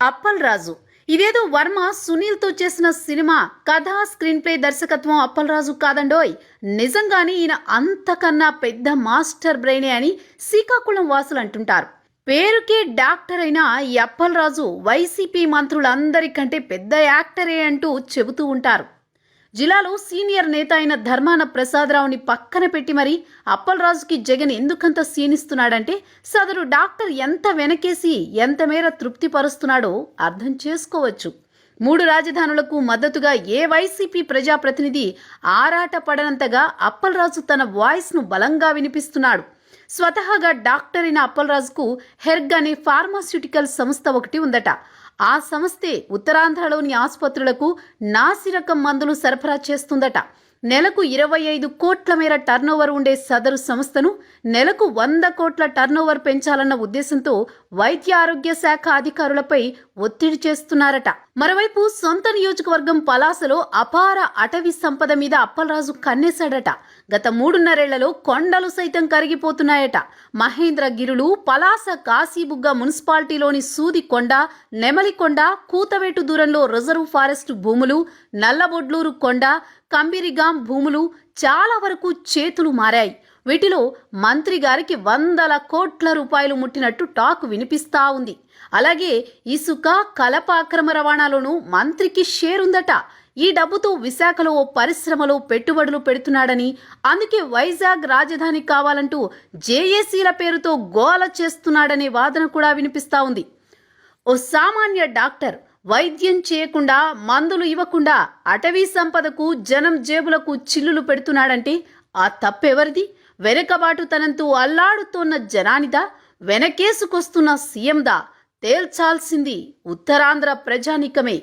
అప్పల్ రాజు. ఇదేదో వర్మ సునీల్తో చేసిన సినిమా కథ స్క్రీన్ ప్లే దర్శకత్వం అప్పల్ రాజు కాదండోయ్. నిజంగానే ఈయన అంతకన్నా పెద్ద మాస్టర్ బ్రెయినే అని శ్రీకాకుళం వాసులు అంటుంటారు. పేరుకే డాక్టర్ అయిన ఈ అప్పల్ రాజు వైసీపీ మంత్రులందరికంటే పెద్ద యాక్టరే అంటూ చెబుతూ ఉంటారు. జిల్లాలో సీనియర్ నేత అయిన ధర్మాన ప్రసాదరావుని పక్కన పెట్టి మరి అప్పలరాజుకి జగన్ ఎందుకంత సీనిస్తున్నాడంటే సదరు డాక్టర్ ఎంత వెనకేసి ఎంత మేర తృప్తిపరుస్తున్నాడో అర్థం చేసుకోవచ్చు. మూడు రాజధానులకు మద్దతుగా ఏ వైసీపీ ప్రజాప్రతినిధి ఆరాట పడనంతగా అప్పలరాజు తన వాయిస్ను బలంగా వినిపిస్తున్నాడు. స్వతహాగా డాక్టర్ అయిన అప్పలరాజుకు హెర్గ్ అనే ఫార్మాస్యూటికల్ సంస్థ ఒకటి ఉందట. ఆ సంస్థే ఉత్తరాంధ్రలోని ఆసుపత్రులకు నాసిరకం మందులు సరఫరా చేస్తుందట. నెలకు ఇరవై ఐదు కోట్ల మేర టర్నోవర్ ఉండే సదరు సంస్థను నెలకు వంద కోట్ల టర్నోవర్ పెంచాలన్న ఉద్దేశంతో వైద్య ఆరోగ్య శాఖ అధికారులపై ఒత్తిడి చేస్తున్నారట. మరోవైపు సొంత నియోజకవర్గం పలాసలో అపార అటవీ సంపద మీద అప్పలరాజు కన్నేశాడట. గత మూడున్నరేళ్ళలో కొండలు సైతం కరిగిపోతున్నాయట. మహేంద్రగిరులు పలాస కాశీబుగ్గ మున్సిపాలిటీలోని సూది కొండ నెమలికొండ కూతవేటు దూరంలో రిజర్వ్ ఫారెస్ట్ భూములు నల్లబొడ్లూరు కొండ కంబిరిగాం భూములు చాలా వరకు చేతులు మారాయి. వీటిలో మంత్రి గారికి వందల కోట్ల రూపాయలు ముట్టినట్టు టాక్ వినిపిస్తా ఉంది. అలాగే ఇసుక కలప అక్రమ రవాణాలోనూ మంత్రికి షేర్ ఉందట ఈ డబ్బుతో విశాఖలో ఓ పరిశ్రమలో పెట్టుబడులు పెడుతున్నాడని అందుకే వైజాగ్ రాజధాని కావాలంటూ జేఏసీల పేరుతో గోల చేస్తున్నాడనే వాదన కూడా వినిపిస్తా ఉంది. ఓ సామాన్య డాక్టర్ వైద్యం చేయకుండా మందులు ఇవ్వకుండా అటవీ సంపదకు జనం జేబులకు చిల్లులు పెడుతున్నాడంటే ఆ తప్పెవరిది? వెనుకబాటుతనంతో అల్లాడుతోన్న జనానిదా? వెనకేసుకొస్తున్న సీఎందా? తేల్చాల్సింది ఉత్తరాంధ్ర ప్రజానికమే.